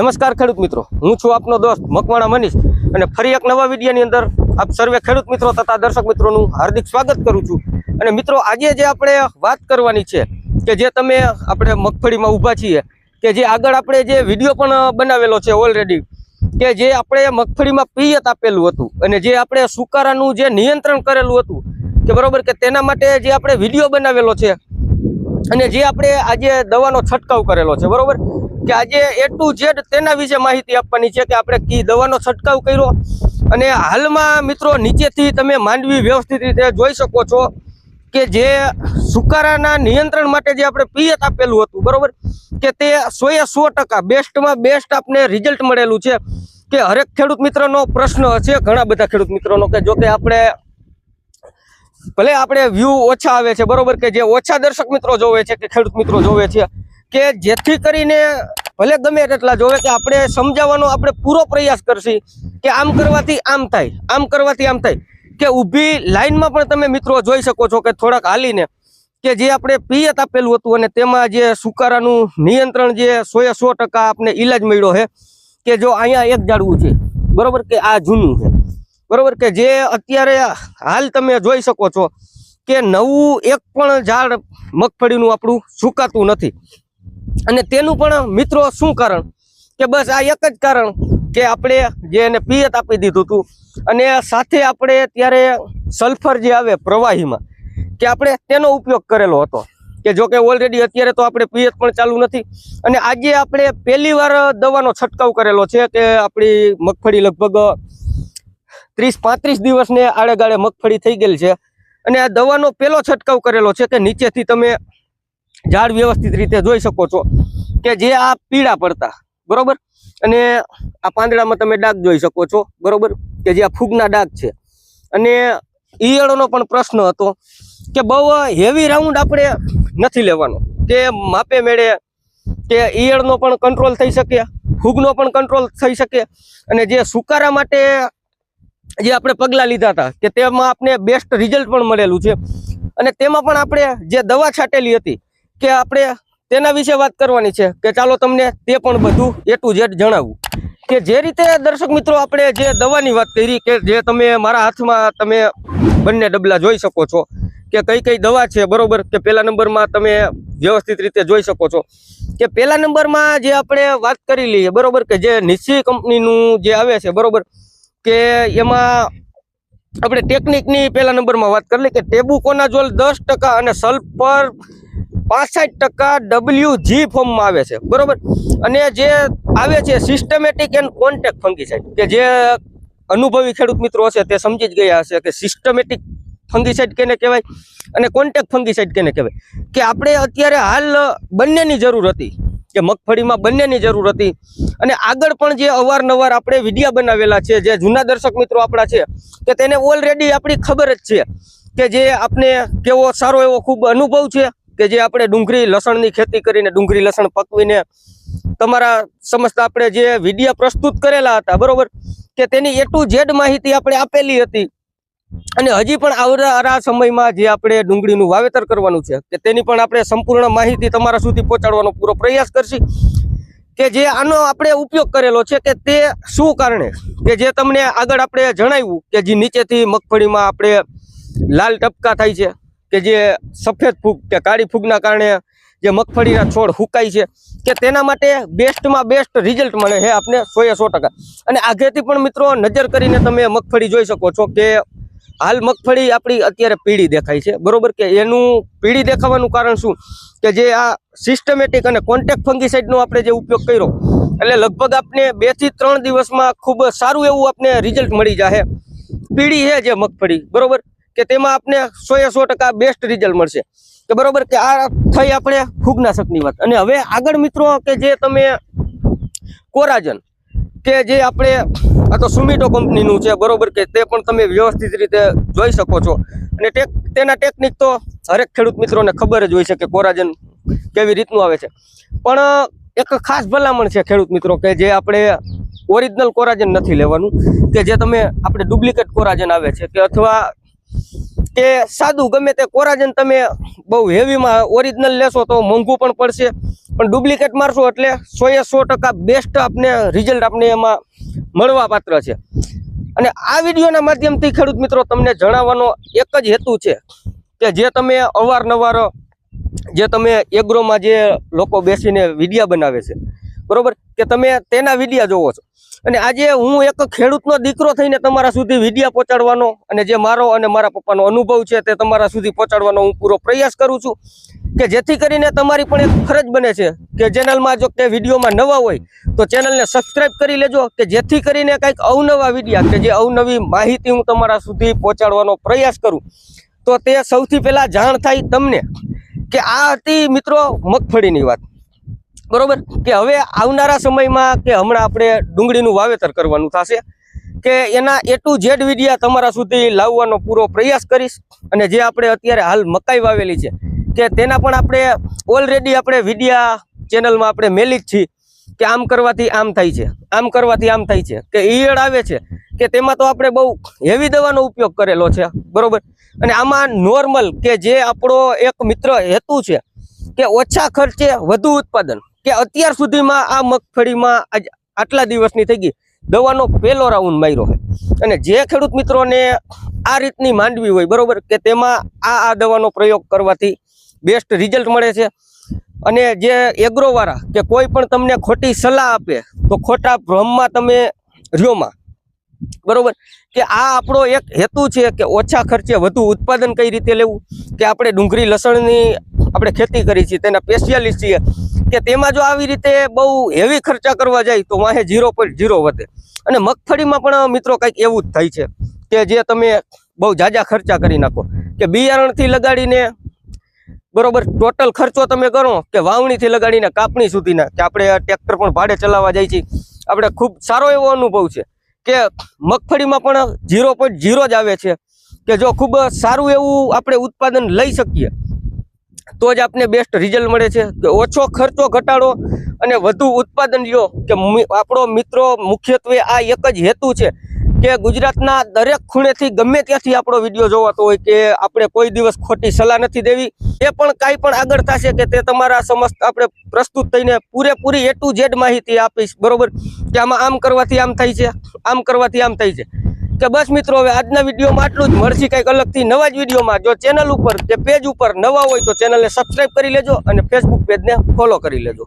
નમસ્કાર ખેડૂત મિત્રો. હું છું આપનો દોસ્ત મકવાણા મનીષ અને ફરી એક નવા વિડીયોની અંદર આપ સર્વે ખેડૂત મિત્રો તથા દર્શક મિત્રોનું હાર્દિક સ્વાગત કરું છું. અને મિત્રો, આજે જે આપણે વાત કરવાની છે કે જે તમે આપણે મગફળીમાં ઊભા છીએ, કે જે આગળ આપણે જે વીડિયો પણ બનાવેલો છે ઓલરેડી કે જે આપણે મગફળીમાં પિયત આપેલું હતું અને જે આપણે સુકારાનું જે નિયંત્રણ કરેલું હતું, કે બરોબર કે તેના માટે જે આપણે વીડિયો બનાવેલો છે અને જે આપણે આજે દવાનો છંટકાવ કરેલો છે, બરોબર? કે આજે એ ટુ ઝેડ તેના વિશે માહિતી આપવાની છે કે આપણે કી દવાનો છંટકાવ કર્યો અને હાલમાં મિત્રો નીચેથી તમે માંડવી વ્યવસ્થિત રીતે જોઈ શકો છો કે જે સુકારાના નિયંત્રણ માટે જે આપણે પિયત આપેલું હતું, બરોબર? કે તે સોએ સો ટકા બેસ્ટમાં બેસ્ટ આપને રિઝલ્ટ મળેલું છે. કે હરેક ખેડૂત મિત્રનો પ્રશ્ન છે ઘણા બધા ખેડૂત મિત્રોનો, કે જો કે આપણે ભલે આપણે વ્યૂ ઓછા આવે છે, બરોબર? કે જે ઓછા દર્શક મિત્રો જોવે છે, કે ખેડૂત મિત્રો જોવે છે, કે જેથી કરીને ભલે ગમે તેટલા જોવે કે આપણે સમજાવવાનો આપણે પૂરો પ્રયાસ કરશી કે આમ કરવાથી આમ થાય, આમ કરવાથી આમ થાય. કે ઊભી લાઈનમાં પણ તમે મિત્રો જોઈ શકો છો કે થોડાક હાલીને કે જે આપણે પિયત આપેલું હતું અને તેમાં જે સુકારાનું નિયંત્રણ જે સો એ સો ટકા આપણે ઈલાજ મળ્યો છે કે જો અહીંયા એક જાડવું છે, બરોબર કે આ જૂનું છે. બરોબર કે જે અત્યારે હાલ તમે જોઈ શકો છો કે નવું એક પણ ઝાડ મગફળીનું આપણું સુકાતું નથી. અને તેનું પણ મિત્રો શું કારણ? કે બસ આ એક જ કારણ કે આપણે જે એને પિયત આપી દીધું હતું અને સાથે આપણે ત્યારે સલ્ફર જે આવે પ્રવાહીમાં, કે આપણે તેનો ઉપયોગ કરેલો હતો. કે જો કે ઓલરેડી અત્યારે તો આપણે પિયત પણ ચાલુ નથી. અને આજે આપણે પહેલી વાર દવાનો છંટકાવ કરેલો છે કે આપણી મગફળી લગભગ ત્રીસ પાંત્રીસ દિવસને આડેગાળે મગફળી થઈ ગયેલ છે. અને આ દવાનો પહેલો છંટકાવ કરેલો છે કે નીચેથી તમે ઝાડ વ્યવસ્થિત રીતે જોઈ શકો છો કે જે આ પીળા પડતા, બરોબર? અને આ પાંદડામાં તમે ડાઘ જોઈ શકો છો, બરોબર? કે જે આ ફૂગના ડાઘ છે. અને ઈયળોનો પણ પ્રશ્ન હતો કે બહુ હેવી રાઉન્ડ આપણે નથી લેવાનો, કે માપે મેળે કે ઈયળનો પણ કંટ્રોલ થઈ શકે, ફૂગનો પણ કંટ્રોલ થઈ શકે. અને જે સુકારા માટે જે આપણે પગલાં લીધા હતા, કે તેમાં આપણે બેસ્ટ રિઝલ્ટ પણ મળેલું છે. અને તેમાં પણ આપણે જે દવા છાંટેલી હતી કે આપણે તેના વિશે વાત કરવાની છે કે ચાલો તમને તે પણ બધું એ ટુ ઝેડ જણાવું. કે જે રીતે દર્શક મિત્રો આપણે જે દવાની વાત કરી કે જે તમે મારા હાથમાં તમે બંને ડબલા જોઈ શકો છો, કે કઈ કઈ દવા છે બરોબર, કે પહેલા નંબરમાં તમે વ્યવસ્થિત રીતે જોઈ શકો છો. કે પહેલા નંબરમાં જે આપણે વાત કરી લઈએ, બરોબર, કે જે નિશ્ચય કંપનીનું જે આવે છે, બરોબર, કે એમાં આપણે ટેકનિકની પહેલા નંબરમાં વાત કરી લઈએ કે ટેબુકોનાઝોલ દસ અને સલ્ફર પાસઠ ટકા ડબલ્યુ જી ફોર્મમાં આવે છે. બરોબર? અને જે આવે છે સિસ્ટમેટિક એન્ડ કોન્ટેક ફંગીસાઇડ કે જે અનુભવી ખેડૂત મિત્રો હશે તે સમજી જ ગયા હશે કે સિસ્ટમેટિક ફંગીસાઇડ કેને કહેવાય અને કોન્ટેક ફંગીસાઇડ કેને કહેવાય. કે આપણે અત્યારે હાલ બંનેની જરૂર હતી. કે મગફળીમાં બંનેની જરૂર હતી. અને આગળ પણ જે અવારનવાર આપણે વિડીયા બનાવેલા છે, જે જૂના દર્શક મિત્રો આપણા છે, કે તેને ઓલરેડી આપણી ખબર જ છે કે જે આપણે કેવો સારો એવો ખૂબ અનુભવ છે. કે જે આપણે ડુંગળી લસણની ખેતી કરીને ડુંગળી લસણ પકવીને તમારા સમજતા આપણે જે વિડીયા પ્રસ્તુત કરેલા હતા, બરોબર? કે તેની એ ટુ ઝેડ માહિતી આપણે આપેલી હતી. અને હજી પણ આવનારા સમયમાં જે આપણે ડુંગળીનું વાવેતર કરવાનું છે, કે તેની પણ આપણે સંપૂર્ણ માહિતી તમારા સુધી પહોંચાડવાનો પૂરો પ્રયાસ કરશી. કે જે આનો આપણે ઉપયોગ કરેલો છે, કે તે શું કારણે? કે જે તમને આગળ આપણે જણાવ્યું કે જે નીચેથી મગફળીમાં આપણે લાલ ટપકા થાય છે. કે જે સફેદ ફૂગ કે કાળી ફૂગના કારણે જે મગફળીના છોડ હુકાય છે, કે તેના માટે બેસ્ટમાં બેસ્ટ રિઝલ્ટ મળે છે આપણે સો એ સો ટકા. અને આગેથી પણ મિત્રો, નજર કરીને તમે મગફળી જોઈ શકો છો કે હાલ મગફળી આપણી અત્યારે પીળી દેખાય છે. બરોબર કે એનું પીળી દેખાવાનું કારણ શું? કે જે આ સિસ્ટમેટિક અને કોન્ટેક્ટ ફંગીસાઇડનો આપણે જે ઉપયોગ કર્યો, એટલે લગભગ આપને બેથી ત્રણ દિવસમાં ખૂબ સારું એવું આપણે રિઝલ્ટ મળી જાય પીળી છે જે મગફળી, બરોબર? કે તેમાં આપણે સો એ સો ટકા બેસ્ટ રિઝલ્ટ મળશે. કે બરોબર કે આ થઈ આપણે ફૂગનાશકની વાત. અને હવે આગળ મિત્રો કે જે તમે કોરાજન કે જે આપણે આ તો સુમિટો કંપનીનું છે, બરોબર કે તે પણ તમે વ્યવસ્થિત રીતે જોઈ શકો છો. અને ટેક, તેના ટેકનિક તો હરેક ખેડૂત મિત્રોને ખબર જ હોય છે કે કોરાજન કેવી રીતનું આવે છે. પણ, એક ખાસ ભલામણ છે ખેડૂત મિત્રો કે જે આપણે ઓરિજિનલ કોરાજન નથી લેવાનું, કે જે તમે આપણે ડુપ્લિકેટ કોરાજન આવે છે, કે અથવા કે સાદું ગમે તે કોરાજન તમે બહુ હેવીમાં ઓરિજિનલ લેશો તો મોંઘું પણ પડશે. પણ ડુપ્લિકેટ મારશો એટલે સો એ સો ટકા બેસ્ટ આપને રિઝલ્ટ આપને એમાં મળવા પાત્ર છે. અને આ વિડીયોના માધ્યમથી ખેડૂત મિત્રો તમને જણાવવાનો એક જ હેતુ છે કે જે તમે અવારનવાર જે તમે એગ્રોમાં જે લોકો બેસીને વિડીયા બનાવે છે. બરોબર? કે તમે તેના વિડીયા જોવો છો. અને આજે હું એક ખેડૂતનો દીકરો થઈને તમારા સુધી વિડીયા પહોંચાડવાનો અને જે મારો અને મારા પપ્પાનો અનુભવ છે તે તમારા સુધી પહોંચાડવાનો હું પૂરો પ્રયાસ કરું છું કે જેથી કરીને તમારી પણ એક ફરજ બને છે કે ચેનલમાં જો કે વિડીયોમાં નવા હોય તો ચેનલને સબસ્ક્રાઈબ કરી લેજો કે જેથી કરીને કંઈક અવનવા વિડીયા કે જે અવનવી માહિતી હું તમારા સુધી પહોંચાડવાનો પ્રયાસ કરું. તો તે સૌથી પહેલાં જાણ થાય તમને કે આ હતી મિત્રો મગફળીની વાત. બરોબર? કે હવે આવનારા સમયમાં કે હમણાં આપણે ડુંગળીનું વાવેતર કરવાનું થશે, કે એના એ ટુ ઝેડ વિડીયા તમારા સુધી લાવવાનો પૂરો પ્રયાસ કરીશ, અને જે આપણે અત્યારે હાલ મકાઈ વાવેલી છે, કે તેના પણ આપણે ઓલરેડી આપણે વિડીયા ચેનલમાં આપણે મેલી જ છીએ, કે આમ કરવાથી આમ થાય છે, આમ કરવાથી આમ થાય છે, કે ઈયળ આવે છે, કે તેમાં તો આપણે બહુ હેવી દવાનો ઉપયોગ કરેલો છે, બરોબર? અને આમાં નોર્મલ કે જે આપણો એક મિત્ર હેતુ છે, કે ઓછા ખર્ચે વધુ ઉત્પાદન કે અત્યાર સુધીમાં આ મગફળીમાં આજ આટલા દિવસની થઈ ગઈ. દવાનો પહેલો રાઉન્ડ માર્યો છે. અને જે ખેડૂત મિત્રોને આ રીતની માંડવી હોય, બરોબર, કે તેમાં આ આ દવાનો પ્રયોગ કરવાથી બેસ્ટ રિઝલ્ટ મળે છે. અને જે એગ્રોવાળા કે કોઈ પણ તમને ખોટી સલાહ આપે, તો ખોટા ભ્રમમાં તમે રહ્યોમાં બરોબર? કે આ આપણો એક હેતુ છે કે ઓછા ખર્ચે વધુ ઉત્પાદન કઈ રીતે લેવું? કે આપણે ડુંગળી લસણની આપણે ખેતી કરી છીએ, તેના સ્પેશિયાલિસ્ટ છીએ, કે તેમાં જો આવી રીતે બહુ હેવી ખર્ચા કરવા જાય, તો વાહે ઝીરો પોઈન્ટ ઝીરો વધે. અને મગફળીમાં પણ મિત્રો કંઈક એવું જ થાય છે, કે જે તમે બહુ જાજા ખર્ચા કરી નાખો. કે બિયારણથી લગાડીને બરોબર ટોટલ ખર્ચો તમે કરો, કે વાવણીથી લગાડીને કાપણી સુધીના, કે આપણે ટ્રેક્ટર પણ ભાડે ચલાવવા જાય છે આપણે ખૂબ સારો એવો અનુભવ છે, કે મગફળીમાં પણ ઝીરો પોઈન્ટ ઝીરો જ આવે છે, કે જો ખૂબ સારું એવું આપણે ઉત્પાદન લઈ શકીએ તો જ આપને બેસ્ટ રિઝલ્ટ મળે છે. કે ઓછો ખર્ચો ઘટાડો અને વધુ ઉત્પાદન લ્યો. કે આપણો મિત્રો મુખ્યત્વે આ એક જ હેતુ છે કે ગુજરાતના દરેક ખૂણેથી ગમે ત્યાંથી આપણો વીડિયો જોવાતો હોય કે આપણે કોઈ દિવસ ખોટી સલાહ નથી દેવી. એ પણ કાંઈ પણ આગળ થશે કે તે તમારા સમસ્ત આપણે પ્રસ્તુત થઈને પૂરેપૂરી એ ટુ ઝેડ માહિતી આપીશ. બરોબર? કે આમાં આમ કરવાથી આમ થાય છે, આમ કરવાથી આમ થાય છે. કે બસ મિત્રો, હવે આજના વિડીયોમાં આટલું જ. મળશે કંઈક અલગથી નવા જ વિડીયોમાં. જો ચેનલ ઉપર કે પેજ ઉપર નવા હોય તો ચેનલને સબસ્ક્રાઇબ કરી લેજો અને ફેસબુક પેજને ફોલો કરી લેજો.